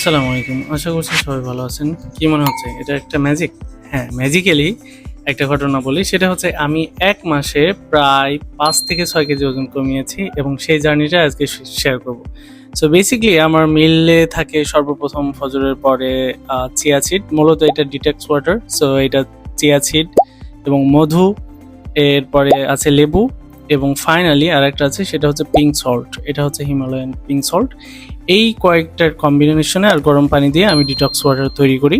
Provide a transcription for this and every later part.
আসসালামু আলাইকুম। আশা করছি সবাই ভালো আছেন। কি মনে হচ্ছে, এটা একটা ম্যাজিক হ্যাঁ ম্যাজিক্যালি একটা ঘটনা বলি। সেটা হচ্ছে আমি এক মাসে প্রায় পাঁচ থেকে ছয় কেজি ওজন কমিয়েছি এবং সেই জার্নিটা আজকে শেয়ার করব। সো বেসিক্যালি আমার মিলে থাকে সর্বপ্রথম ফজরের পরে চিয়া সিড মূলত এটা ডিটেক্স ওয়াটার সো এটা চিয়া সিড এবং মধু। এরপরে আছে লেবু। এবং ফাইনালি আর একটা আছে, সেটা হচ্ছে পিঙ্ক সল্ট এটা হচ্ছে হিমালয়ান পিঙ্ক সল্ট এই কয়েকটার কম্বিনেশনে আর গরম পানি দিয়ে আমি ডিটক্স ওয়াটার তৈরি করি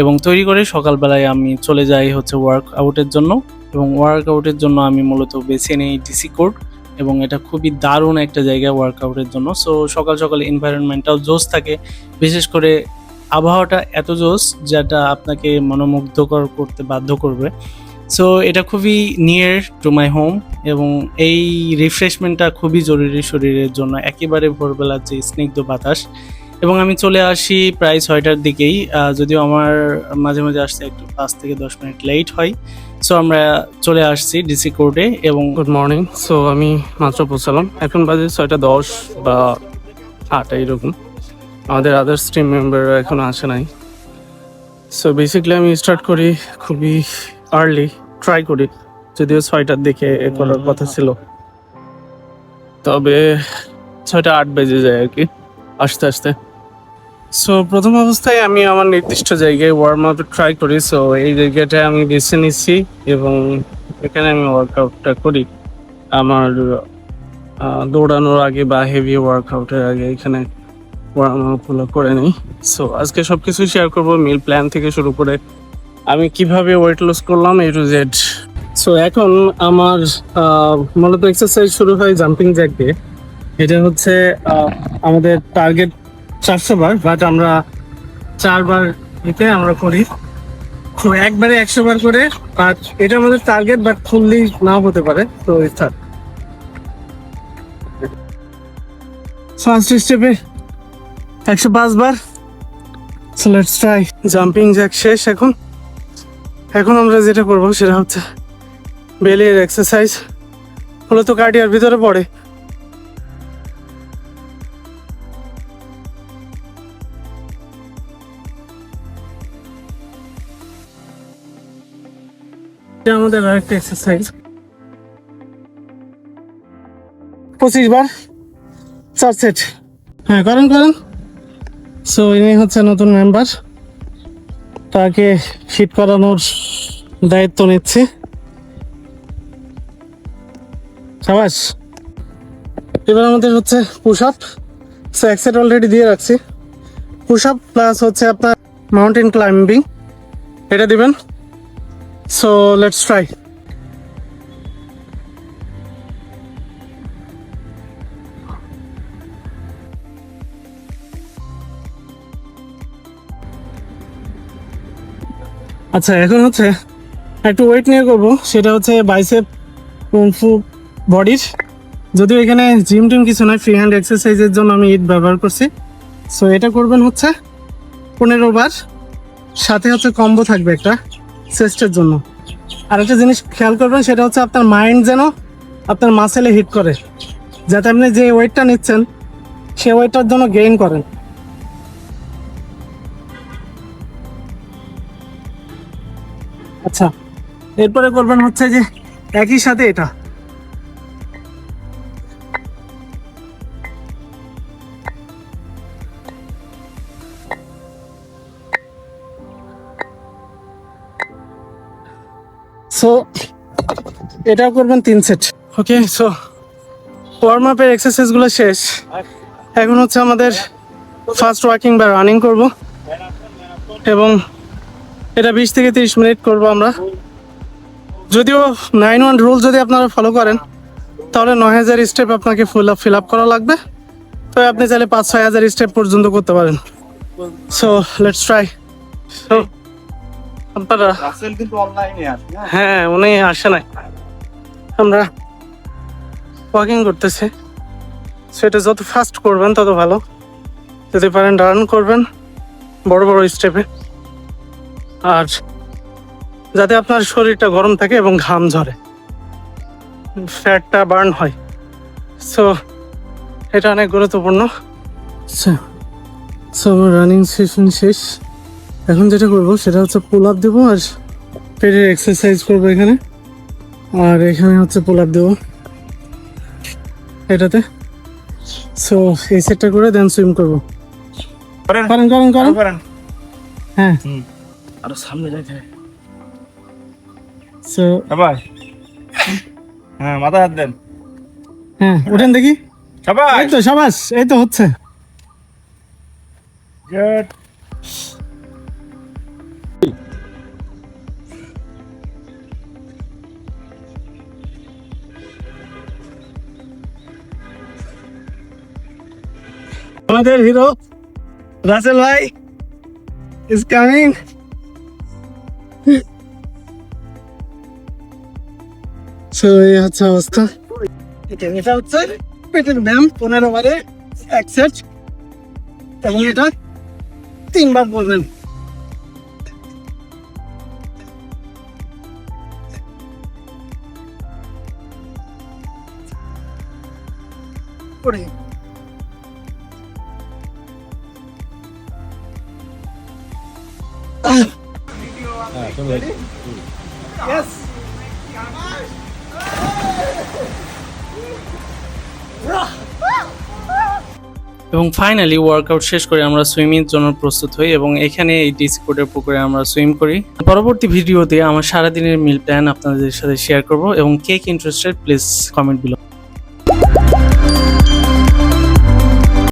এবং তৈরি করে সকালবেলায় আমি চলে যাই হচ্ছে ওয়ার্ক আউটের জন্য এবং ওয়ার্ক আউটের জন্য আমি মূলত বেছে নেই ডিসি কোড এবং এটা খুবই দারুণ একটা জায়গা ওয়ার্ক আউটের জন্য। সো সকাল সকাল এনভায়রনমেন্টটাও জোস থাকে, বিশেষ করে আবহাওয়াটা এত জোস যেটা আপনাকে মনোমুগ্ধকর করতে বাধ্য করবে। সো এটা খুবই নিয়ার টু মাই হোম এবং এই রিফ্রেশমেন্টটা খুবই জরুরি শরীরের জন্য। একেবারে ভোরবেলার যে স্নিগ্ধ বাতাস। এবং আমি চলে আসি প্রায় ছয়টার দিকেই। যদিও আমার মাঝে মাঝে আসতে একটু পাঁচ থেকে দশ মিনিট লেট হয়। সো আমরা চলে আসছি ডিসি কোর্টে এবং গুড মর্নিং সো আমি মাত্র পৌঁছালাম। এখন বাজে ছয়টা দশ বা আট, এইরকম। আমাদের আদার্স টিম মেম্বাররা এখনও আসে নাই। সো বেসিক্যালি আমি স্টার্ট করি খুবই আর্লি ট্রাই করি। যদিও ছয়টার দিকে করার কথা ছিল। তবে ছয়টা আট বেজে যায় আর কি আস্তে আস্তে। সো প্রথম অবস্থায় আমি আমার নির্দিষ্ট জায়গায় ওয়ার্ম আপ ট্রাই করি। সো এই জায়গাটা আমি বেছে নিচ্ছি এবং এখানে আমি ওয়ার্কআউটটা করি। আমার দৌড়ানোর আগে বা হেভি ওয়ার্কআউটের আগে এখানে ওয়ার্ম আপগুলো করে নিই। সো আজকে সব কিছু শেয়ার করব মিল প্ল্যান থেকে শুরু করে আমি কীভাবে ওয়েট লস করলাম এ টু জেড সো এখন আমার মূলত এক্সারসাইজ শুরু হয় জাম্পিং জ্যাক দিয়ে। এটা হচ্ছে আমাদের টার্গেট চারশো বার বাট আমরা চারবার এতে আমরা করি। তো একবারে একশো বার করে বাট এটা আমাদের টার্গেট বাট ফুললি নাও হতে পারে। তো স্টার্ট ফার্স্ট স্টেপে একশো পাঁচ বার। So let's try jumping jack শেষ এখন। এখন আমরা যেটা করব, সেটা হচ্ছে বেলের এক্সারসাইজ মূলত কার্ডিয়ার ভিতরে পড়ে। আমাদের আরেকটা এক্সারসাইজ পঁচিশ বার চার সেট হ্যাঁ করেন করেন। সো ইনি হচ্ছে নতুন মেম্বার তাকে ফিট করানোর দায়িত্ব নিচ্ছি। সাবাস এবার আমাদের হচ্ছে পুশ আপ সো অলরেডি দিয়ে রাখছি। পুশ আপ প্লাস হচ্ছে আপনার মাউন্টেন ক্লাইম্বিং এটা দিবেন। সো লেটস ট্রাই আচ্ছা এখন হচ্ছে একটু ওয়েট নিয়ে করব। সেটা হচ্ছে বাইসেপ কুমফু বডির যদিও এখানে জিম টিম কিছু নয় ফ্রি হ্যান্ড এক্সারসাইজের জন্য আমি ইট ব্যবহার করছি। সো এটা করবেন হচ্ছে পনেরো বার। সাথে হচ্ছে কম্বো থাকবে একটা চেস্টের জন্য। আর একটা জিনিস খেয়াল করবেন, সেটা হচ্ছে আপনার মাইন্ড যেন আপনার মাসেলে হিট করে। যাতে আপনি যে ওয়েটটা নিচ্ছেন, সে ওয়েটটার জন্য গেইন করেন। আচ্ছা এরপরে করবেন হচ্ছে যে একই সাথে এটা। সো এটাও করবেন তিন সেট ওকে সো ওয়ার্ম আপের এক্সারসাইজগুলো শেষ। এখন হচ্ছে আমাদের ফার্স্ট ওয়াকিং বা রানিং করব। এবং এটা বিশ থেকে তিরিশ মিনিট করব আমরা। যদিও নাইন ওয়ান রুল যদি আপনারা ফলো করেন, তাহলে নয় হাজার স্টেপ আপনাকে ফুল আপ ফিল আপ করা লাগবে। তো আপনি চাইলে পাঁচ, ছয় হাজার স্টেপ পর্যন্ত করতে পারেন। সো লেটস ট্রাই সো আপনারা রাসেল কিন্তু অনলাইনে আছে হ্যাঁ। হ্যাঁ উনি আসে নাই। আমরা ওয়াকিং করতেছি। সেটা যত ফাস্ট করবেন তত ভালো। যদি পারেন রান করবেন বড় বড় স্টেপে আর যাতে আপনার শরীরটা গরম থাকে এবং ঘাম ঝরে ফ্যাটটা বার্ন হয়। সো এটা অনেক গুরুত্বপূর্ণ। সো রানিং সেশন শেষ। এখন যেটা করব সেটা হচ্ছে পুল আপ দেবো আর পেটের এক্সারসাইজ করব এখানে। আর এখানে হচ্ছে পুল আপ দেবো এটাতে। সো এই সেটটা করে দেন সুইম করব। করেন। করেন করেন করেন। হ্যাঁ। আরও সামনে যাইতে সো সবাই হ্যাঁ মাথা হাত দেন। হ্যাঁ ওঠেন দেখি। সবাই এই তো সাবাস এই তো হচ্ছে। গুড আমাদের হিরো রাসেল ভাই ইজ কামিং সো এই হচ্ছে অবস্থা। এটা- হচ্ছে পেটের ব্যায়াম পনেরো বারে এক সেট এবং এটা তিনবার বলবেন। করে এবং ফাইনালি ওয়ার্কআউট শেষ করে আমরা সুইমিং জন্য প্রস্তুত হই এবং এখানে এই ডিসি কোডের পুকুরে আমরা সুইম করি। পরবর্তী ভিডিওতে আমার সারাদিনের মিল প্ল্যান আপনাদের সাথে শেয়ার করব এবং কে ইন্টারেস্টেড প্লিজ কমেন্ট বিলো